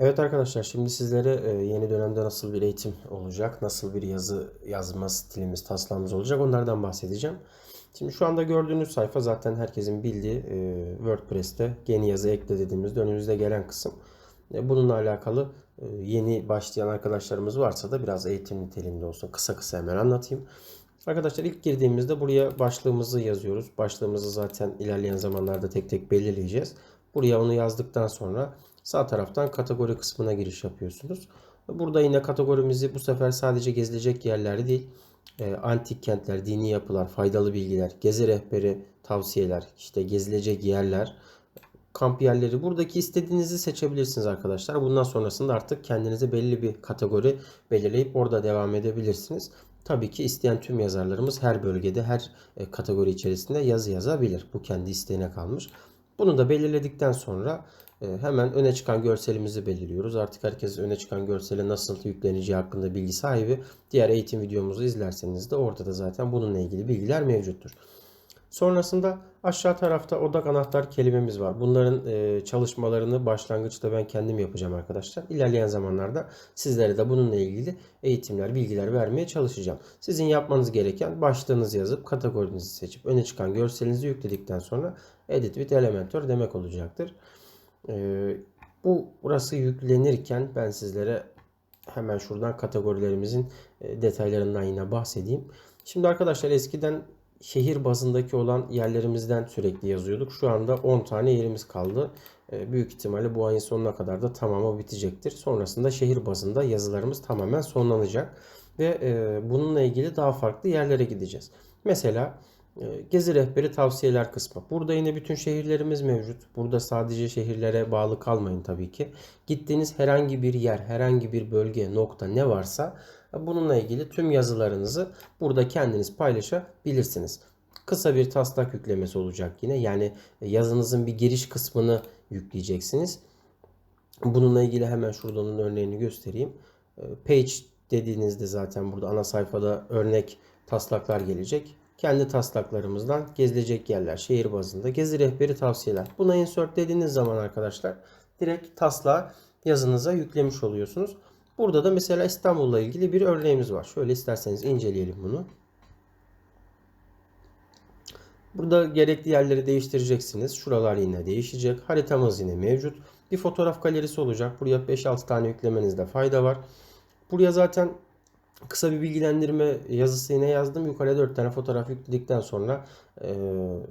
Evet arkadaşlar şimdi sizlere e, yeni dönemde nasıl bir eğitim olacak, nasıl bir yazı yazma stilimiz, taslağımız olacak onlardan bahsedeceğim. Şimdi şu anda gördüğünüz sayfa zaten herkesin bildiği e, WordPress'te yeni yazı ekle dediğimizde önümüzde gelen kısım. E, Bununla alakalı yeni başlayan arkadaşlarımız varsa da biraz eğitim niteliğinde olsun. Kısa kısa hemen anlatayım. Arkadaşlar ilk girdiğimizde buraya başlığımızı yazıyoruz. Başlığımızı zaten ilerleyen zamanlarda tek tek belirleyeceğiz. Buraya onu yazdıktan sonra sağ taraftan kategori kısmına giriş yapıyorsunuz. Burada yine kategorimizi bu sefer sadece gezilecek yerler değil, e, antik kentler, dini yapılar, faydalı bilgiler, gezi rehberi, tavsiyeler, işte gezilecek yerler, kamp yerleri. Buradaki istediğinizi seçebilirsiniz arkadaşlar. Bundan sonrasında artık kendinize belli bir kategori belirleyip orada devam edebilirsiniz. Tabii ki isteyen tüm yazarlarımız her bölgede, her e, kategori içerisinde yazı yazabilir. Bu kendi isteğine kalmış. Bunu da belirledikten sonra hemen öne çıkan görselimizi belirliyoruz. Artık herkes öne çıkan görsele nasıl yükleneceği hakkında bilgi sahibi. Diğer eğitim videomuzu izlerseniz de orada da zaten bununla ilgili bilgiler mevcuttur. Sonrasında aşağı tarafta odak anahtar kelimemiz var. Bunların e, çalışmalarını başlangıçta ben kendim yapacağım arkadaşlar. İlerleyen zamanlarda sizlere de bununla ilgili eğitimler, bilgiler vermeye çalışacağım. Sizin yapmanız gereken başlığınızı yazıp kategorinizi seçip öne çıkan görselinizi yükledikten sonra Edit with Elementor demek olacaktır. E, bu burası yüklenirken ben sizlere hemen şuradan kategorilerimizin e, detaylarından yine bahsedeyim. Şimdi arkadaşlar eskiden şehir bazındaki olan yerlerimizden sürekli yazıyorduk. Şu anda 10 tane yerimiz kaldı. E, Büyük ihtimalle bu ayın sonuna kadar da tamamı bitecektir. Sonrasında şehir bazında yazılarımız tamamen sonlanacak. Ve e, bununla ilgili daha farklı yerlere gideceğiz. Mesela Gezi rehberi tavsiyeler kısmı. Burada yine bütün şehirlerimiz mevcut. Burada sadece şehirlere bağlı kalmayın tabii ki. Gittiğiniz herhangi bir yer, herhangi bir bölge, nokta ne varsa bununla ilgili tüm yazılarınızı burada kendiniz paylaşabilirsiniz. Kısa bir taslak yüklemesi olacak yine. Yani yazınızın bir giriş kısmını yükleyeceksiniz. Bununla ilgili hemen şuradan onun örneğini göstereyim. Page dediğinizde zaten burada ana sayfada örnek taslaklar gelecek kendi taslaklarımızdan gezilecek yerler, şehir bazında gezi rehberi tavsiyeler. Buna insert dediğiniz zaman arkadaşlar direkt taslağı yazınıza yüklemiş oluyorsunuz. Burada da mesela İstanbul'la ilgili bir örneğimiz var. Şöyle isterseniz inceleyelim bunu. Burada gerekli yerleri değiştireceksiniz. Şuralar yine değişecek. Haritamız yine mevcut. Bir fotoğraf galerisi olacak. Buraya 5-6 tane yüklemenizde fayda var. Buraya zaten kısa bir bilgilendirme yazısı yine yazdım. Yukarıya 4 tane fotoğraf yükledikten sonra e,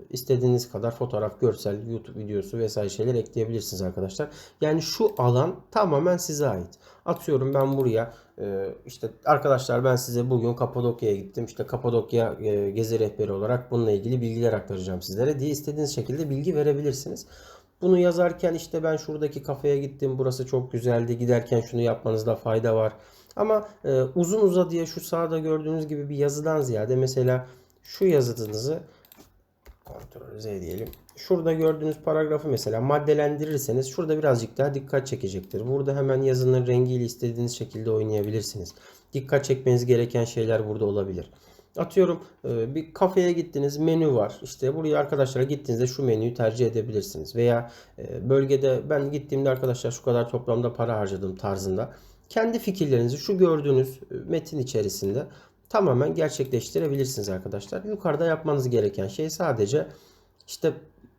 istediğiniz kadar fotoğraf, görsel, YouTube videosu vesaire şeyler ekleyebilirsiniz arkadaşlar. Yani şu alan tamamen size ait. Atıyorum ben buraya e, işte arkadaşlar ben size bugün Kapadokya'ya gittim. İşte Kapadokya e, gezi rehberi olarak bununla ilgili bilgiler aktaracağım sizlere diye istediğiniz şekilde bilgi verebilirsiniz. Bunu yazarken işte ben şuradaki kafeye gittim. Burası çok güzeldi. Giderken şunu yapmanızda fayda var. Ama e, uzun uzadıya şu sağda gördüğünüz gibi bir yazıdan ziyade mesela şu yazınızı kontrol Z diyelim. Şurada gördüğünüz paragrafı mesela maddelendirirseniz şurada birazcık daha dikkat çekecektir. Burada hemen yazının rengiyle istediğiniz şekilde oynayabilirsiniz. Dikkat çekmeniz gereken şeyler burada olabilir. Atıyorum e, bir kafeye gittiniz menü var. İşte buraya arkadaşlar gittiğinizde şu menüyü tercih edebilirsiniz. Veya e, bölgede ben gittiğimde arkadaşlar şu kadar toplamda para harcadım tarzında. Kendi fikirlerinizi şu gördüğünüz e, metin içerisinde tamamen gerçekleştirebilirsiniz arkadaşlar. Yukarıda yapmanız gereken şey sadece işte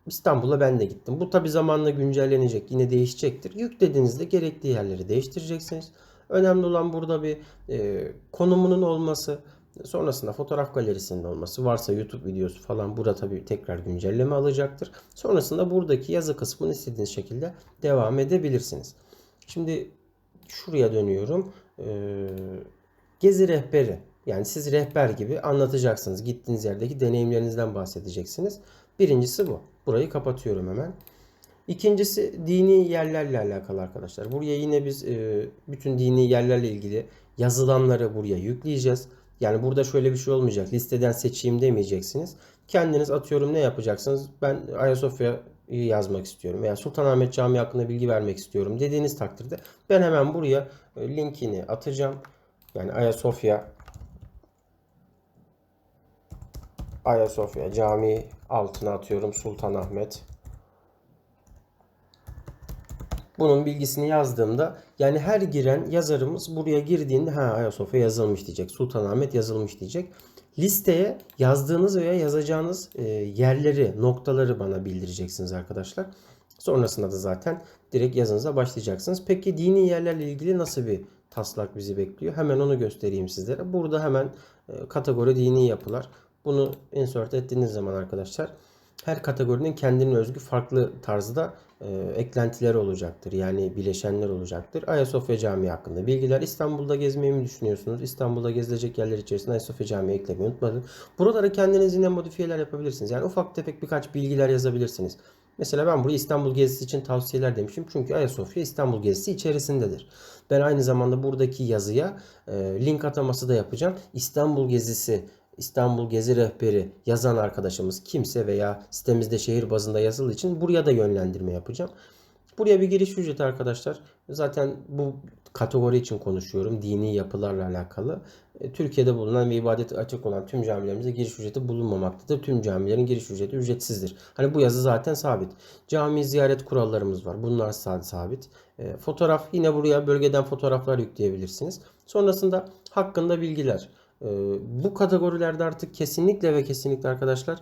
İstanbul'a ben de gittim. Bu tabi zamanla güncellenecek. Yine değişecektir. Yüklediğinizde gerekli yerleri değiştireceksiniz. Önemli olan burada bir e, konumunun olması. Sonrasında fotoğraf galerisinin olması. Varsa YouTube videosu falan burada tabi tekrar güncelleme alacaktır. Sonrasında buradaki yazı kısmını istediğiniz şekilde devam edebilirsiniz. Şimdi şuraya dönüyorum. Ee, gezi rehberi. Yani siz rehber gibi anlatacaksınız. Gittiğiniz yerdeki deneyimlerinizden bahsedeceksiniz. Birincisi bu. Burayı kapatıyorum hemen. İkincisi dini yerlerle alakalı arkadaşlar. Buraya yine biz e, bütün dini yerlerle ilgili yazılanları buraya yükleyeceğiz. Yani burada şöyle bir şey olmayacak. Listeden seçeyim demeyeceksiniz. Kendiniz atıyorum ne yapacaksınız? Ben Ayasofya'yı yazmak istiyorum veya Sultanahmet Camii hakkında bilgi vermek istiyorum dediğiniz takdirde ben hemen buraya e, linkini atacağım. Yani Ayasofya Ayasofya Camii altına atıyorum Sultanahmet Bunun bilgisini yazdığımda yani her giren yazarımız buraya girdiğinde ha Ayasofya yazılmış diyecek. Sultanahmet yazılmış diyecek. Listeye yazdığınız veya yazacağınız e, yerleri, noktaları bana bildireceksiniz arkadaşlar. Sonrasında da zaten direkt yazınıza başlayacaksınız. Peki dini yerlerle ilgili nasıl bir taslak bizi bekliyor? Hemen onu göstereyim sizlere. Burada hemen e, kategori dini yapılar. Bunu insert ettiğiniz zaman arkadaşlar her kategorinin kendine özgü farklı tarzda e, eklentileri olacaktır. Yani bileşenler olacaktır. Ayasofya Camii hakkında bilgiler. İstanbul'da gezmeyi mi düşünüyorsunuz? İstanbul'da gezilecek yerler içerisinde Ayasofya Camii eklemeyi unutmayın. Buralara kendiniz yine modifiyeler yapabilirsiniz. Yani ufak tefek birkaç bilgiler yazabilirsiniz. Mesela ben buraya İstanbul gezisi için tavsiyeler demişim. Çünkü Ayasofya İstanbul gezisi içerisindedir. Ben aynı zamanda buradaki yazıya e, link ataması da yapacağım. İstanbul gezisi İstanbul Gezi Rehberi yazan arkadaşımız kimse veya sitemizde şehir bazında yazılı için buraya da yönlendirme yapacağım. Buraya bir giriş ücreti arkadaşlar. Zaten bu kategori için konuşuyorum. Dini yapılarla alakalı. E, Türkiye'de bulunan ve ibadeti açık olan tüm camilerimize giriş ücreti bulunmamaktadır. Tüm camilerin giriş ücreti ücretsizdir. Hani bu yazı zaten sabit. Cami ziyaret kurallarımız var. Bunlar sabit. E, fotoğraf yine buraya bölgeden fotoğraflar yükleyebilirsiniz. Sonrasında hakkında bilgiler. E, bu kategorilerde artık kesinlikle ve kesinlikle arkadaşlar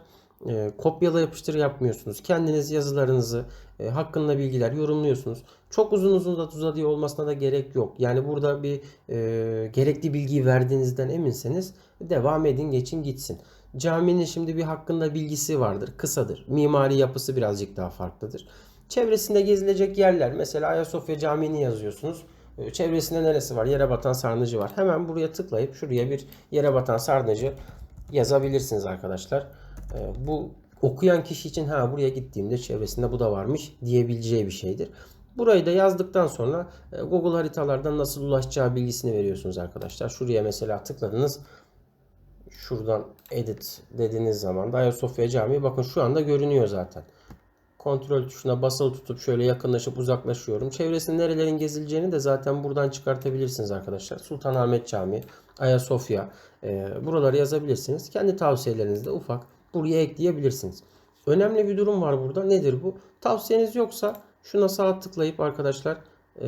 e, kopyala yapıştır yapmıyorsunuz. Kendiniz yazılarınızı e, hakkında bilgiler yorumluyorsunuz. Çok uzun uzun da uzadığı olmasına da gerek yok. Yani burada bir e, gerekli bilgiyi verdiğinizden eminseniz devam edin geçin gitsin. Caminin şimdi bir hakkında bilgisi vardır. Kısadır. Mimari yapısı birazcık daha farklıdır. Çevresinde gezilecek yerler. Mesela Ayasofya Camii'ni yazıyorsunuz. E, Çevresinde neresi var? Yere batan sarnıcı var. Hemen buraya tıklayıp şuraya bir yere batan sarnıcı yazabilirsiniz arkadaşlar. E, Bu okuyan kişi için ha buraya gittiğimde çevresinde bu da varmış diyebileceği bir şeydir. Burayı da yazdıktan sonra e, Google haritalardan nasıl ulaşacağı bilgisini veriyorsunuz arkadaşlar. Şuraya mesela tıkladınız. Şuradan edit dediğiniz zaman Ayasofya Camii bakın şu anda görünüyor zaten. Kontrol tuşuna basılı tutup şöyle yakınlaşıp uzaklaşıyorum. Çevresinde nerelerin gezileceğini de zaten buradan çıkartabilirsiniz arkadaşlar. Sultanahmet Camii, Ayasofya e, buraları yazabilirsiniz. Kendi tavsiyelerinizi de ufak buraya ekleyebilirsiniz. Önemli bir durum var burada. Nedir bu? Tavsiyeniz yoksa şuna sağ tıklayıp arkadaşlar e,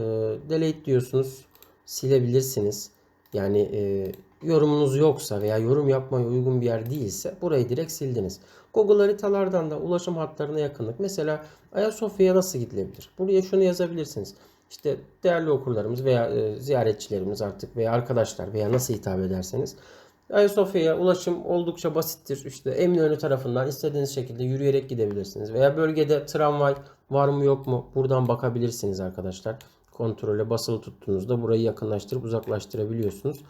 delete diyorsunuz. Silebilirsiniz. Yani e, yorumunuz yoksa veya yorum yapmaya uygun bir yer değilse burayı direkt sildiniz. Google haritalardan da ulaşım hatlarına yakınlık. Mesela Ayasofya'ya nasıl gidilebilir? Buraya şunu yazabilirsiniz. İşte değerli okurlarımız veya e, ziyaretçilerimiz artık veya arkadaşlar veya nasıl hitap ederseniz Ayasofya'ya ulaşım oldukça basittir. İşte Eminönü tarafından istediğiniz şekilde yürüyerek gidebilirsiniz. Veya bölgede tramvay var mı yok mu buradan bakabilirsiniz arkadaşlar. Kontrole basılı tuttuğunuzda burayı yakınlaştırıp uzaklaştırabiliyorsunuz.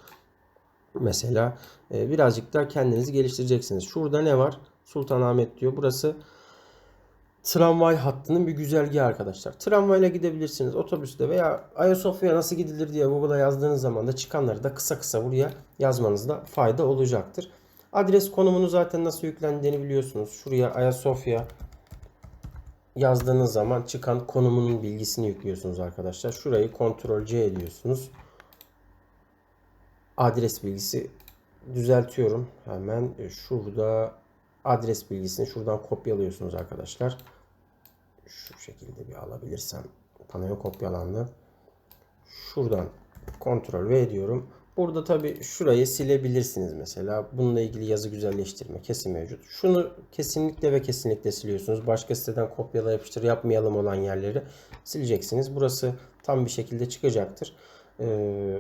Mesela e, birazcık da kendinizi geliştireceksiniz. Şurada ne var? Sultanahmet diyor. Burası tramvay hattının bir güzergahı arkadaşlar. Tramvayla gidebilirsiniz otobüste veya Ayasofya'ya nasıl gidilir diye Google'a yazdığınız zaman da çıkanları da kısa kısa buraya yazmanızda fayda olacaktır. Adres konumunu zaten nasıl yüklendiğini biliyorsunuz. Şuraya Ayasofya yazdığınız zaman çıkan konumunun bilgisini yüklüyorsunuz arkadaşlar. Şurayı Ctrl C ediyorsunuz. Adres bilgisi düzeltiyorum. Hemen şurada adres bilgisini şuradan kopyalıyorsunuz arkadaşlar. Şu şekilde bir alabilirsem panoya kopyalandı. Şuradan kontrol V ediyorum. Burada tabi şurayı silebilirsiniz mesela. Bununla ilgili yazı güzelleştirme kesin mevcut. Şunu kesinlikle ve kesinlikle siliyorsunuz. Başka siteden kopyala yapıştır yapmayalım olan yerleri sileceksiniz. Burası tam bir şekilde çıkacaktır. Ee,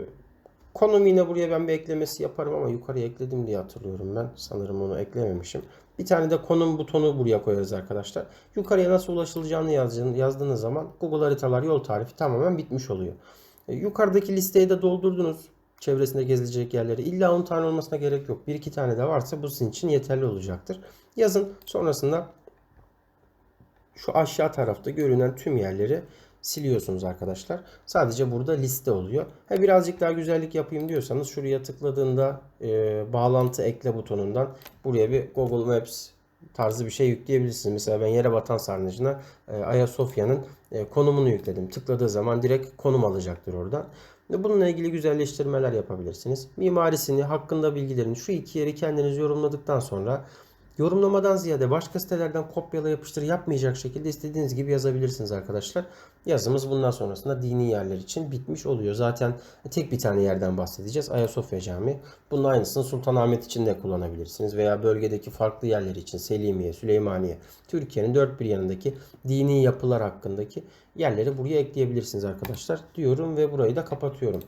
konum yine buraya ben bir eklemesi yaparım ama yukarıya ekledim diye hatırlıyorum ben. Sanırım onu eklememişim. Bir tane de konum butonu buraya koyarız arkadaşlar. Yukarıya nasıl ulaşılacağını yazdığınız zaman Google haritalar yol tarifi tamamen bitmiş oluyor. E, yukarıdaki listeyi de doldurdunuz. Çevresinde gezilecek yerleri. İlla 10 tane olmasına gerek yok. 1-2 tane de varsa bu sizin için yeterli olacaktır. Yazın. Sonrasında şu aşağı tarafta görünen tüm yerleri siliyorsunuz arkadaşlar. Sadece burada liste oluyor. Ha birazcık daha güzellik yapayım diyorsanız şuraya tıkladığında e, bağlantı ekle butonundan buraya bir Google Maps tarzı bir şey yükleyebilirsiniz. Mesela ben yere batan sarnıcına e, Ayasofya'nın e, konumunu yükledim. Tıkladığı zaman direkt konum alacaktır oradan. Bununla ilgili güzelleştirmeler yapabilirsiniz. Mimarisini, hakkında bilgilerini şu iki yeri kendiniz yorumladıktan sonra Yorumlamadan ziyade başka sitelerden kopyala yapıştır yapmayacak şekilde istediğiniz gibi yazabilirsiniz arkadaşlar. Yazımız bundan sonrasında dini yerler için bitmiş oluyor. Zaten tek bir tane yerden bahsedeceğiz. Ayasofya Camii. Bunun aynısını Sultanahmet için de kullanabilirsiniz. Veya bölgedeki farklı yerler için Selimiye, Süleymaniye, Türkiye'nin dört bir yanındaki dini yapılar hakkındaki yerleri buraya ekleyebilirsiniz arkadaşlar. Diyorum ve burayı da kapatıyorum.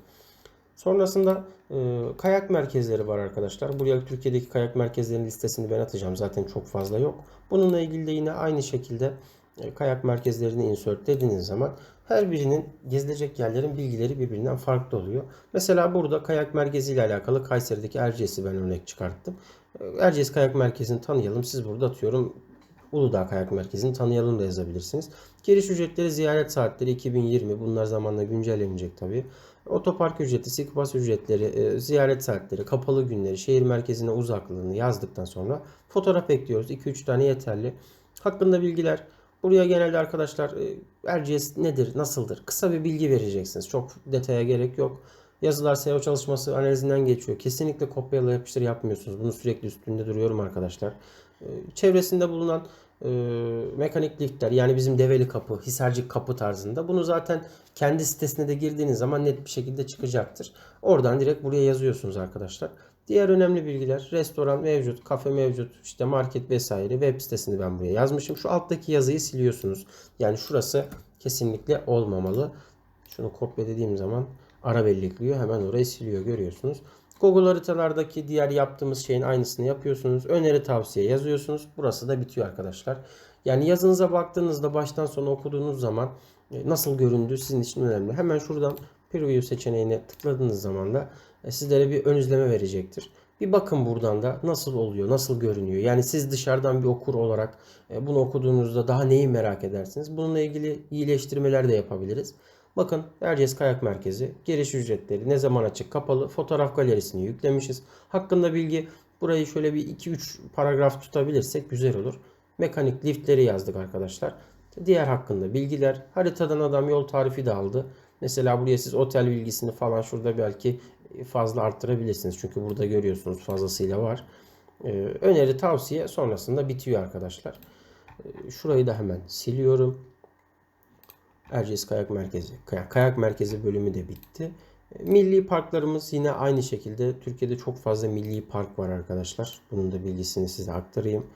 Sonrasında e, kayak merkezleri var arkadaşlar. Buraya Türkiye'deki kayak merkezlerinin listesini ben atacağım. Zaten çok fazla yok. Bununla ilgili de yine aynı şekilde e, kayak merkezlerini insert dediğiniz zaman her birinin gezilecek yerlerin bilgileri birbirinden farklı oluyor. Mesela burada kayak merkezi ile alakalı Kayseri'deki Erciyes'i ben örnek çıkarttım. E, Erciyes Kayak Merkezi'ni tanıyalım. Siz burada atıyorum Uludağ Kayak Merkezi'ni tanıyalım da yazabilirsiniz. Giriş ücretleri, ziyaret saatleri 2020. Bunlar zamanla güncellenecek tabii. Otopark ücreti, Sikbas ücretleri, e, ziyaret saatleri, kapalı günleri, şehir merkezine uzaklığını yazdıktan sonra fotoğraf ekliyoruz. 2-3 tane yeterli. Hakkında bilgiler. Buraya genelde arkadaşlar e, Erciyes nedir, nasıldır? Kısa bir bilgi vereceksiniz. Çok detaya gerek yok. Yazılar SEO çalışması analizinden geçiyor. Kesinlikle kopyala yapıştır yapmıyorsunuz. Bunu sürekli üstünde duruyorum arkadaşlar. E, Çevresinde bulunan e, mekanik liftler yani bizim develi kapı, hisarcık kapı tarzında. Bunu zaten kendi sitesine de girdiğiniz zaman net bir şekilde çıkacaktır. Oradan direkt buraya yazıyorsunuz arkadaşlar. Diğer önemli bilgiler restoran mevcut, kafe mevcut, işte market vesaire web sitesini ben buraya yazmışım. Şu alttaki yazıyı siliyorsunuz. Yani şurası kesinlikle olmamalı. Şunu kopya dediğim zaman ara belirliyor. Hemen orayı siliyor görüyorsunuz. Google haritalardaki diğer yaptığımız şeyin aynısını yapıyorsunuz. Öneri tavsiye yazıyorsunuz. Burası da bitiyor arkadaşlar. Yani yazınıza baktığınızda baştan sona okuduğunuz zaman e, nasıl göründüğü sizin için önemli. Hemen şuradan preview seçeneğine tıkladığınız zaman da e, sizlere bir ön izleme verecektir. Bir bakın buradan da nasıl oluyor, nasıl görünüyor. Yani siz dışarıdan bir okur olarak e, bunu okuduğunuzda daha neyi merak edersiniz? Bununla ilgili iyileştirmeler de yapabiliriz. Bakın Erciyes Kayak Merkezi giriş ücretleri ne zaman açık kapalı fotoğraf galerisini yüklemişiz. Hakkında bilgi burayı şöyle bir 2-3 paragraf tutabilirsek güzel olur. Mekanik liftleri yazdık arkadaşlar. Diğer hakkında bilgiler haritadan adam yol tarifi de aldı. Mesela buraya siz otel bilgisini falan şurada belki fazla arttırabilirsiniz. Çünkü burada görüyorsunuz fazlasıyla var. Ee, öneri tavsiye sonrasında bitiyor arkadaşlar. Ee, şurayı da hemen siliyorum. Erciyes Kayak Merkezi, Kayak, Kayak Merkezi bölümü de bitti. E, Milli parklarımız yine aynı şekilde. Türkiye'de çok fazla milli park var arkadaşlar. Bunun da bilgisini size aktarayım.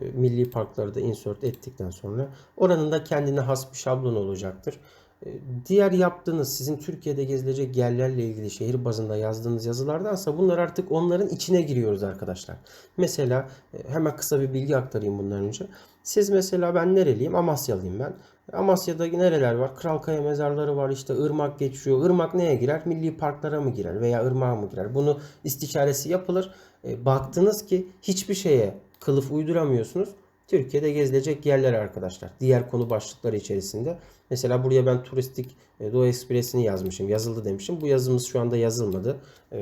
E, Milli parkları da insert ettikten sonra oranın da kendine has bir şablon olacaktır. E, Diğer yaptığınız sizin Türkiye'de gezilecek yerlerle ilgili şehir bazında yazdığınız yazılardansa bunlar artık onların içine giriyoruz arkadaşlar. Mesela hemen kısa bir bilgi aktarayım bundan önce. Siz mesela ben nereliyim? Amasyalıyım ben. Amasya'da nereler var? Kralkaya mezarları var. İşte ırmak geçiyor. Irmak neye girer? Milli parklara mı girer? Veya ırmağa mı girer? Bunu istişaresi yapılır. E, baktınız ki hiçbir şeye kılıf uyduramıyorsunuz. Türkiye'de gezilecek yerler arkadaşlar. Diğer konu başlıkları içerisinde. Mesela buraya ben turistik e, Doğu Ekspresi'ni yazmışım. Yazıldı demişim. Bu yazımız şu anda yazılmadı. E,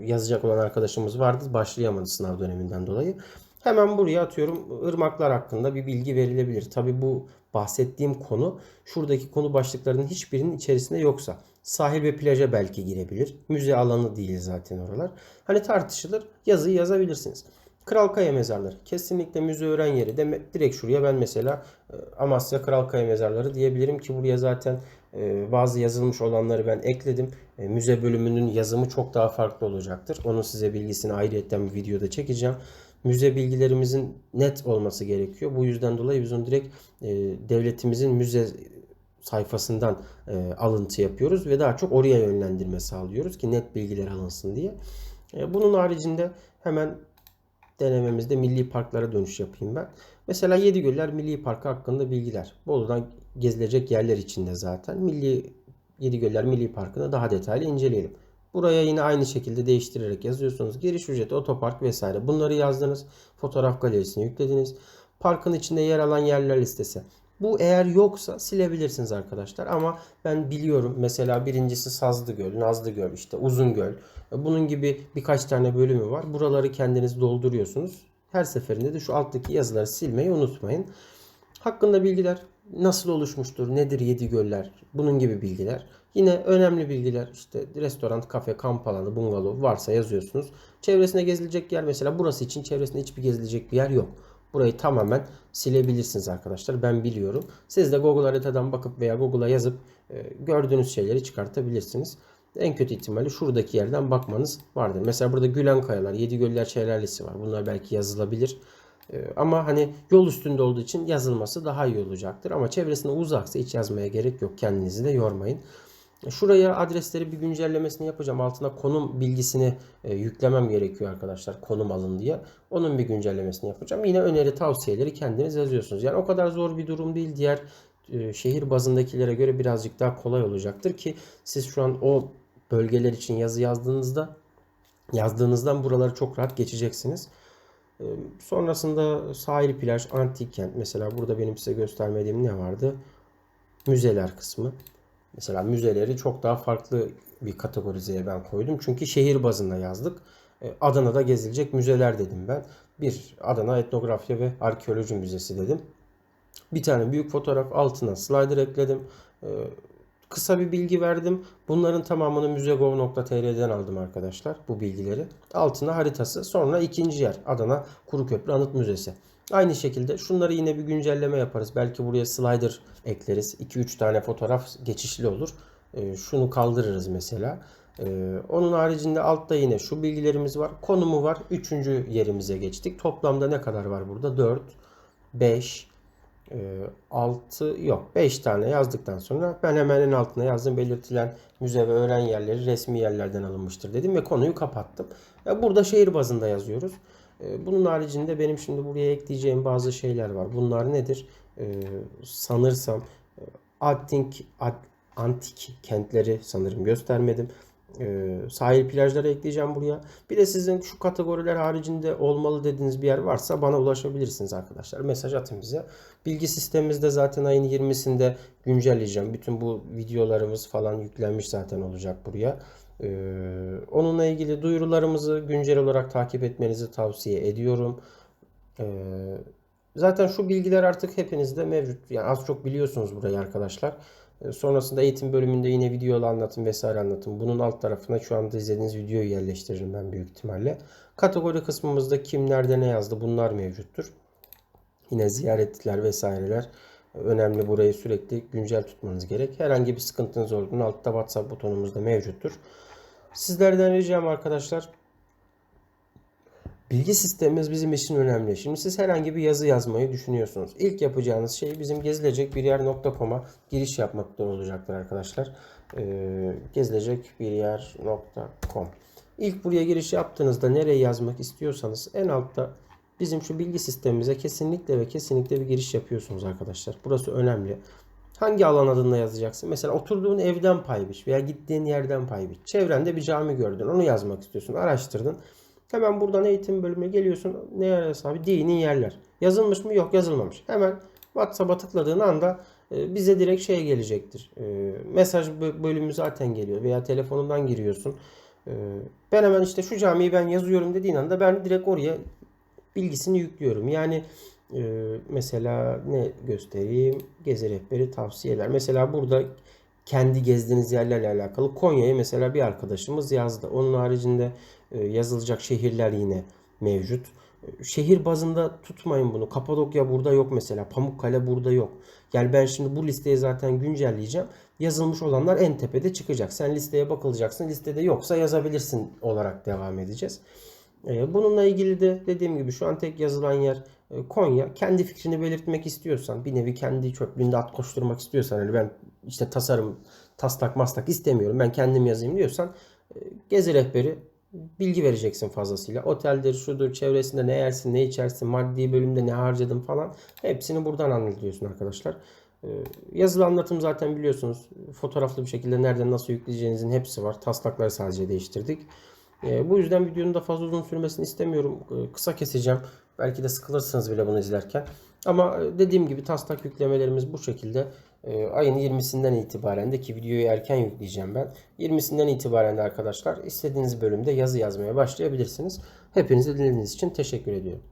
yazacak olan arkadaşımız vardı. Başlayamadı sınav döneminden dolayı. Hemen buraya atıyorum ırmaklar hakkında bir bilgi verilebilir. Tabi bu bahsettiğim konu şuradaki konu başlıklarının hiçbirinin içerisinde yoksa sahil ve plaja belki girebilir. Müze alanı değil zaten oralar. Hani tartışılır. Yazıyı yazabilirsiniz. Kralkaya mezarları. Kesinlikle müze öğren yeri. Demek direkt şuraya ben mesela e, Amasya Kralkaya mezarları diyebilirim ki buraya zaten e, bazı yazılmış olanları ben ekledim. E, müze bölümünün yazımı çok daha farklı olacaktır. Onun size bilgisini ayrıyetten bir videoda çekeceğim müze bilgilerimizin net olması gerekiyor. Bu yüzden dolayı biz onu direkt e, devletimizin müze sayfasından e, alıntı yapıyoruz ve daha çok oraya yönlendirme sağlıyoruz ki net bilgiler alınsın diye. E, bunun haricinde hemen denememizde milli parklara dönüş yapayım ben. Mesela Yedigöller Milli Parkı hakkında bilgiler. Bolu'dan gezilecek yerler içinde zaten. Milli Yedigöller Milli Parkı'nı daha detaylı inceleyelim. Buraya yine aynı şekilde değiştirerek yazıyorsunuz. Giriş ücreti, otopark vesaire. Bunları yazdınız. Fotoğraf galerisine yüklediniz. Parkın içinde yer alan yerler listesi. Bu eğer yoksa silebilirsiniz arkadaşlar. Ama ben biliyorum mesela birincisi Sazlıgöl, Nazlıgöl, işte Uzungöl. Bunun gibi birkaç tane bölümü var. Buraları kendiniz dolduruyorsunuz. Her seferinde de şu alttaki yazıları silmeyi unutmayın. Hakkında bilgiler nasıl oluşmuştur, nedir yedi göller, bunun gibi bilgiler. Yine önemli bilgiler işte restoran, kafe, kamp alanı, bungalov varsa yazıyorsunuz. Çevresine gezilecek yer mesela burası için çevresinde hiçbir gezilecek bir yer yok. Burayı tamamen silebilirsiniz arkadaşlar. Ben biliyorum. Siz de Google haritadan bakıp veya Google'a yazıp e, gördüğünüz şeyleri çıkartabilirsiniz. En kötü ihtimalle şuradaki yerden bakmanız vardır. Mesela burada Gülen Kayalar, Yedi Göller Şelalesi var. Bunlar belki yazılabilir. E, ama hani yol üstünde olduğu için yazılması daha iyi olacaktır. Ama çevresine uzaksa hiç yazmaya gerek yok. Kendinizi de yormayın. Şuraya adresleri bir güncellemesini yapacağım. Altına konum bilgisini e, yüklemem gerekiyor arkadaşlar. Konum alın diye. Onun bir güncellemesini yapacağım. Yine öneri tavsiyeleri kendiniz yazıyorsunuz. Yani o kadar zor bir durum değil. Diğer e, şehir bazındakilere göre birazcık daha kolay olacaktır ki siz şu an o bölgeler için yazı yazdığınızda yazdığınızdan buraları çok rahat geçeceksiniz. Sonrasında sahil plaj, antik kent mesela burada benim size göstermediğim ne vardı? Müzeler kısmı. Mesela müzeleri çok daha farklı bir kategorizeye ben koydum. Çünkü şehir bazında yazdık. Adana'da gezilecek müzeler dedim ben. Bir Adana Etnografya ve Arkeoloji Müzesi dedim. Bir tane büyük fotoğraf altına slider ekledim. Kısa bir bilgi verdim. Bunların tamamını müzegov.tr'den aldım arkadaşlar bu bilgileri. Altına haritası. Sonra ikinci yer Adana Kuruköprü Anıt Müzesi. Aynı şekilde şunları yine bir güncelleme yaparız. Belki buraya slider ekleriz. 2-3 tane fotoğraf geçişli olur. Ee, şunu kaldırırız mesela. Ee, onun haricinde altta yine şu bilgilerimiz var. Konumu var. Üçüncü yerimize geçtik. Toplamda ne kadar var burada? 4, 5, 6 yok 5 tane yazdıktan sonra ben hemen en altına yazdım belirtilen müze ve öğren yerleri resmi yerlerden alınmıştır dedim ve konuyu kapattım. Burada şehir bazında yazıyoruz. Ee, bunun haricinde benim şimdi buraya ekleyeceğim bazı şeyler var. Bunlar nedir? Ee, sanırsam e, antik, antik kentleri sanırım göstermedim. Ee, sahil plajları ekleyeceğim buraya. Bir de sizin şu kategoriler haricinde olmalı dediğiniz bir yer varsa bana ulaşabilirsiniz arkadaşlar. Mesaj atın bize. Bilgi sistemimizde zaten ayın 20'sinde güncelleyeceğim. Bütün bu videolarımız falan yüklenmiş zaten olacak buraya. Ee, onunla ilgili duyurularımızı güncel olarak takip etmenizi tavsiye ediyorum. Ee, zaten şu bilgiler artık hepinizde mevcut. Yani az çok biliyorsunuz burayı arkadaşlar. Ee, sonrasında eğitim bölümünde yine videolu anlatım vesaire anlatım. Bunun alt tarafına şu anda izlediğiniz videoyu yerleştiririm ben büyük ihtimalle. Kategori kısmımızda kim nerede ne yazdı bunlar mevcuttur. Yine ziyaretler vesaireler önemli. Burayı sürekli güncel tutmanız gerek. Herhangi bir sıkıntınız olduğunda altta WhatsApp butonumuz da mevcuttur. Sizlerden ricam arkadaşlar Bilgi sistemimiz bizim için önemli. Şimdi siz herhangi bir yazı yazmayı düşünüyorsunuz. İlk yapacağınız şey bizim gezilecek bir yer.com'a giriş yapmakta olacaktır arkadaşlar. Ee, gezilecek bir yer.com İlk buraya giriş yaptığınızda nereye yazmak istiyorsanız en altta bizim şu bilgi sistemimize kesinlikle ve kesinlikle bir giriş yapıyorsunuz arkadaşlar. Burası önemli. Hangi alan adında yazacaksın? Mesela oturduğun evden pay biç veya gittiğin yerden pay biç. Çevrende bir cami gördün. Onu yazmak istiyorsun. Araştırdın. Hemen buradan eğitim bölümüne geliyorsun. Ne arası abi? Dini yerler. Yazılmış mı? Yok yazılmamış. Hemen WhatsApp'a tıkladığın anda e, bize direkt şey gelecektir. E, mesaj bölümü zaten geliyor veya telefonundan giriyorsun. E, ben hemen işte şu camiyi ben yazıyorum dediğin anda ben direkt oraya bilgisini yüklüyorum. Yani mesela ne göstereyim? Gezi rehberi tavsiyeler. Mesela burada kendi gezdiğiniz yerlerle alakalı Konya'yı mesela bir arkadaşımız yazdı. Onun haricinde e, yazılacak şehirler yine mevcut. E, şehir bazında tutmayın bunu. Kapadokya burada yok mesela. Pamukkale burada yok. Yani ben şimdi bu listeyi zaten güncelleyeceğim. Yazılmış olanlar en tepede çıkacak. Sen listeye bakılacaksın. Listede yoksa yazabilirsin olarak devam edeceğiz. E, bununla ilgili de dediğim gibi şu an tek yazılan yer Konya. Kendi fikrini belirtmek istiyorsan bir nevi kendi çöplüğünde at koşturmak istiyorsan hani ben işte tasarım taslak maslak istemiyorum ben kendim yazayım diyorsan gezi rehberi bilgi vereceksin fazlasıyla. Oteldir, şudur, çevresinde ne yersin, ne içersin, maddi bölümde ne harcadın falan. Hepsini buradan anlatıyorsun arkadaşlar. Ee, yazılı anlatım zaten biliyorsunuz. Fotoğraflı bir şekilde nereden nasıl yükleyeceğinizin hepsi var. Taslakları sadece değiştirdik. Ee, bu yüzden videonun da fazla uzun sürmesini istemiyorum. Kısa keseceğim. Belki de sıkılırsınız bile bunu izlerken. Ama e, dediğim gibi taslak yüklemelerimiz bu şekilde. E, ayın 20'sinden itibaren de ki videoyu erken yükleyeceğim ben. 20'sinden itibaren de arkadaşlar istediğiniz bölümde yazı yazmaya başlayabilirsiniz. Hepinize dinlediğiniz için teşekkür ediyorum.